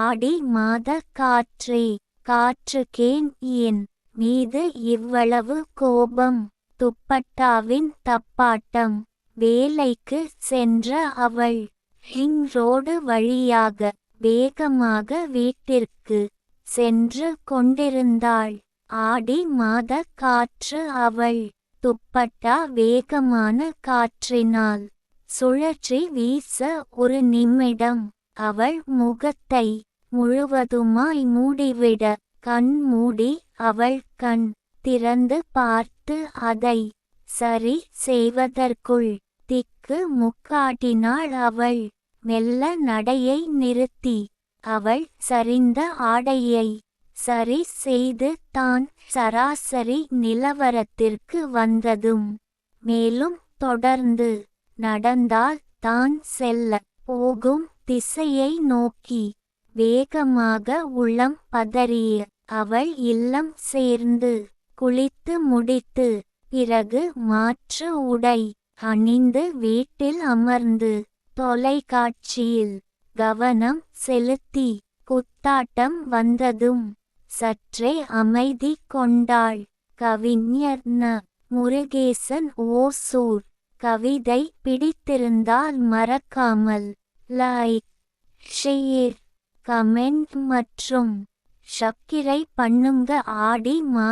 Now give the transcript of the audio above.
ஆடி மாத காற்றே காற்றுக்கேன் என் மீது இவ்வளவு கோபம் துப்பட்டாவின் தப்பாட்டம் வேலைக்கு சென்ற அவள் ஹிங் ரோடு வழியாக வேகமாக வீட்டிற்கு சென்று கொண்டிருந்தாள். ஆடி மாத காற்று அவள் துப்பட்டா வேகமான காற்றினால் சுழற்றி வீச ஒரு நிமிடம் அவள் முகத்தை முழுவதுமாய் மூடிவிட கண் மூடி அவள் கண் திறந்து பார்த்து அதை சரி செய்வதற்குள் திக்கு முக்காட்டினாள் அவள். மெல்ல நடையை நிறுத்தி அவள் சரிந்த ஆடையை சரி செய்து தான் சராசரி நிலவரத்திற்கு வந்ததும் மேலும் தொடர்ந்து நடந்தால் தான் செல்ல போகும் திசையை நோக்கி வேகமாக உள்ளம் பதறிய அவள் இல்லம் சேர்ந்து குளித்து முடித்து பிறகு மாற்று உடை அணிந்து வீட்டில் அமர்ந்து தொலைக்காட்சியில் கவனம் செலுத்தி குத்தாட்டம் வந்ததும் சற்றே அமைதி கொண்டாள். கவிஞர் ந. முருகேசன் ஓசூர் கவிதை பிடித்திருந்தால் மறக்காமல் லைக் ஷேர் கமெண்ட் மற்றும் சப்ஸ்கிரைப் பண்ணுங்க. ஆடி மா